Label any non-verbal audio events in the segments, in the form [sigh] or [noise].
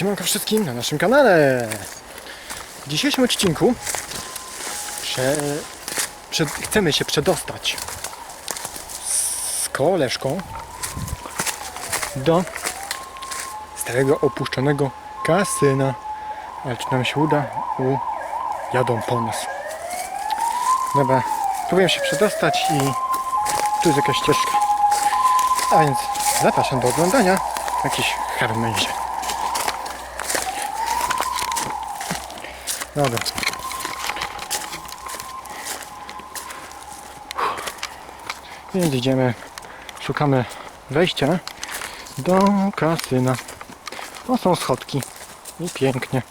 Siemanko wszystkim na naszym kanale. W dzisiejszym odcinku prze, prze, chcemy się przedostać z koleżką do starego opuszczonego kasyna. Ale czy nam się uda? U, jadą po nas. Dobra, próbuję się przedostać i tu jest jakaś ścieżka. A więc zapraszam do oglądania jakiś harmenzie. Dobra. Więc idziemy, szukamy wejścia do kasyna. O, są schodki. I pięknie.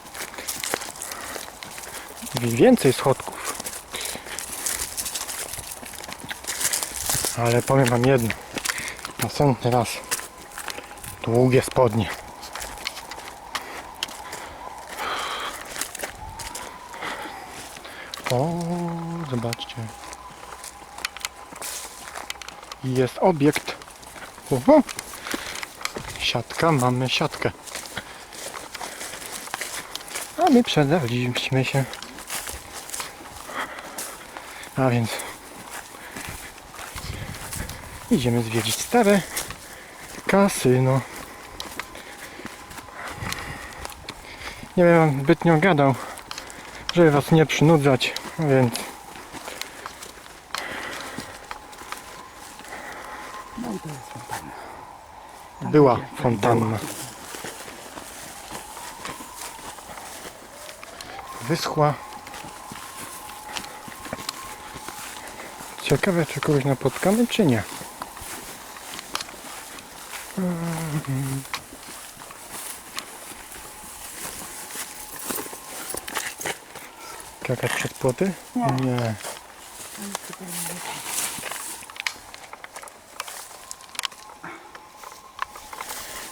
Więcej schodków. Ale powiem wam jedno. Następny raz. Długie spodnie. O, zobaczcie. Jest obiekt. Uhu. Siatka, mamy siatkę. A my przedawiliśmy się. A więc idziemy zwiedzić stare kasyno. Nie wiem, zbytnio gadał żeby was nie przynudzać, więc była fontanna. Wyschła. Ciekawe, czy kogoś napotkamy, czy nie. Mhm. Skakać przed płoty? Nie. Nie.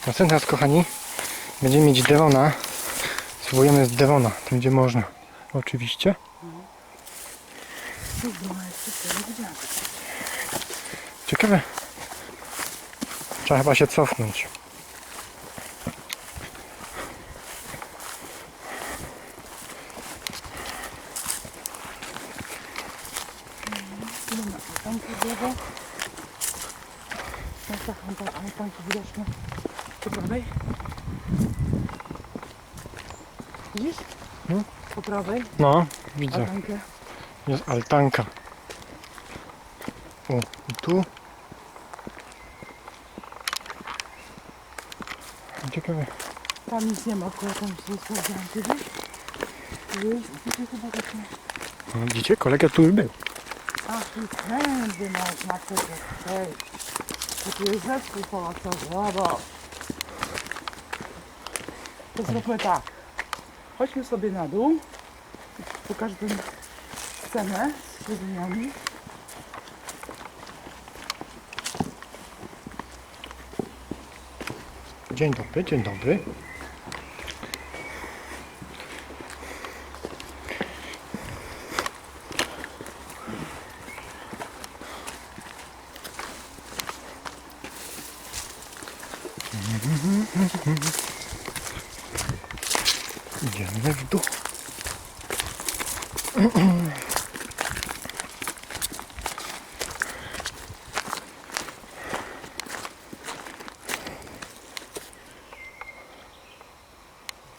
Następny raz, kochani, będziemy mieć Devona. Spróbujemy z Devona, tam gdzie można. Oczywiście. Ciekawe. Trzeba chyba się cofnąć. Tu ma fontanki w lewo. No tak, fontanki, fontanki widoczne. Po prawej. Widzisz? No. Po prawej. No, widzę. Altankę. Jest altanka. O, i tu. Ciekawe. Tam nic nie ma, akurat tam się sprawdzałam. Ty wiesz? Jest, tu chyba takie... No, widzicie, kolega tu już był. A, tu tędy można przejść. Hej. To tu jest zespół pałacowy, brawo. To zróbmy tak. Chodźmy sobie na dół. Pokażę tę scenę z siedzeniami. Dzień dobry, dzień dobry. Idziemy w dół.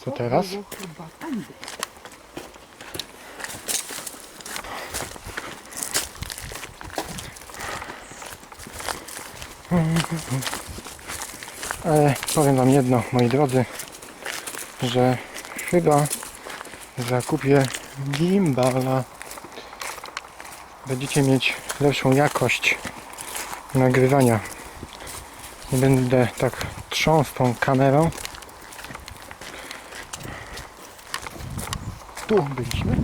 Co teraz? Ale powiem wam jedno, moi drodzy, że chyba zakupię gimbala. Będziecie mieć lepszą jakość nagrywania. Nie będę tak trząsł tą kamerą. Tu byliśmy.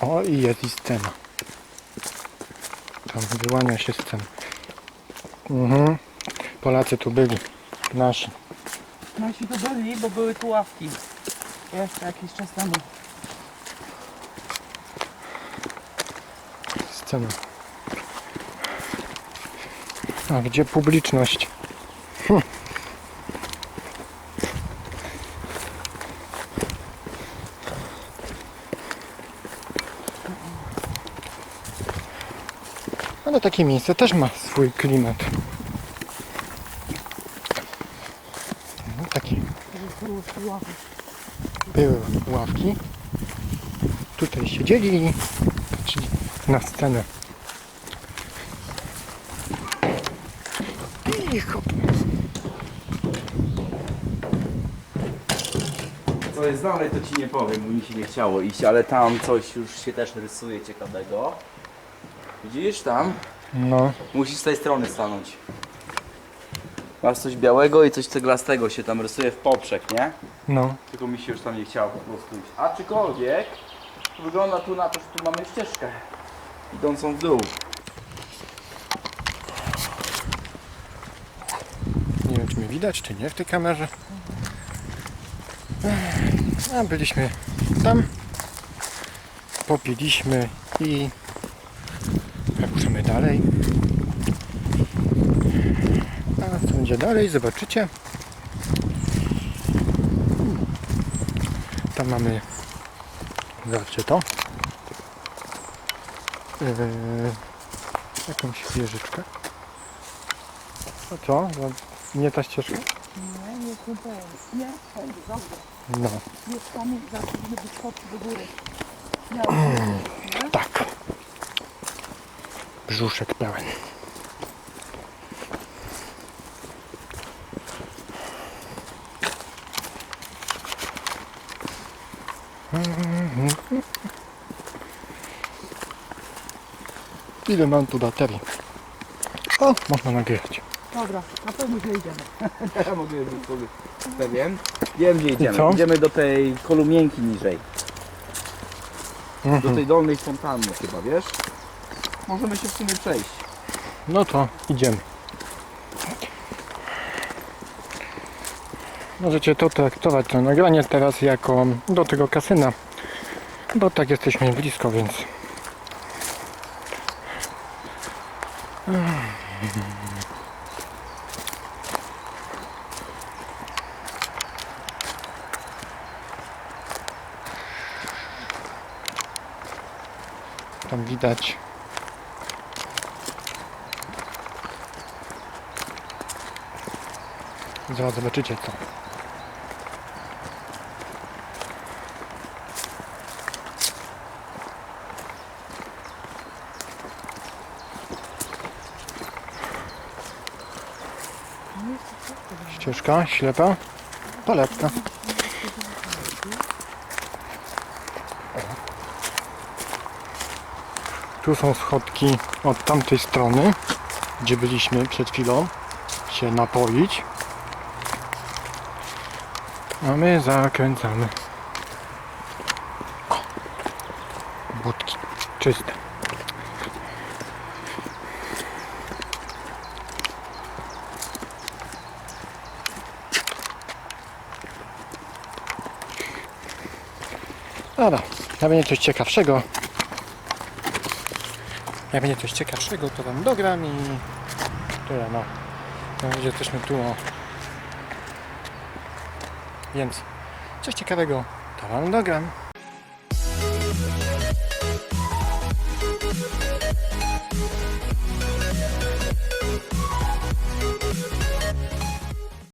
O i jest i scena. Tam wyłania się scena. Mhm. Polacy tu byli. Nasi. Nasi to byli, bo były tu ławki. Jeszcze jakiś czas temu. Scena. A gdzie publiczność? Hm. Ale takie miejsce też ma swój klimat. No, taki były ławki. Tutaj siedzieli i patrzyli na scenę. I hop. Co jest dalej, to ci nie powiem, bo mi się nie chciało iść, ale tam coś już się też rysuje ciekawego. Widzisz tam? No, Musisz z tej strony stanąć. Masz coś białego i coś ceglastego się tam rysuje w poprzek, nie? no. Tylko mi się już tam nie chciało po prostu iść. Aczkolwiek wygląda tu na to, że tu mamy ścieżkę idącą w dół. Nie wiem, czy mnie widać, czy nie w tej kamerze. A byliśmy tam. Popiliśmy i ruszamy dalej. A co będzie dalej, zobaczycie. Tam mamy zobaczcie to. Yy, jakąś wieżyczkę. A co? No, Nie ta ścieżka? Nie, nie, nie, nie, wszędzie, dobrze. No, Jest tam chodź do góry. Nie, tak. Brzuszek pełen. Ile mam tu baterii? O, można nagrywać. Dobra, na pewno gdzie idziemy. [laughs] Ja mogę być sobie pewien. Wiem gdzie idziemy. co? Idziemy do tej kolumienki niżej. Do Mhm. tej dolnej fontanny chyba, wiesz? Możemy się w sumie przejść. No to idziemy. Możecie to traktować to nagranie teraz jako do tego kasyna, bo tak jesteśmy blisko, więc tam widać Zaraz zobaczycie co. Ścieżka ślepa, paletka. Tu są schodki od tamtej strony, gdzie byliśmy przed chwilą się napoić. A my zakręcamy. O, budki czyste. Dobra, jak będzie coś ciekawszego, jak będzie coś ciekawszego, to wam dogram i tyle no. Na razie jesteśmy tu o więc coś ciekawego to Wam dogram.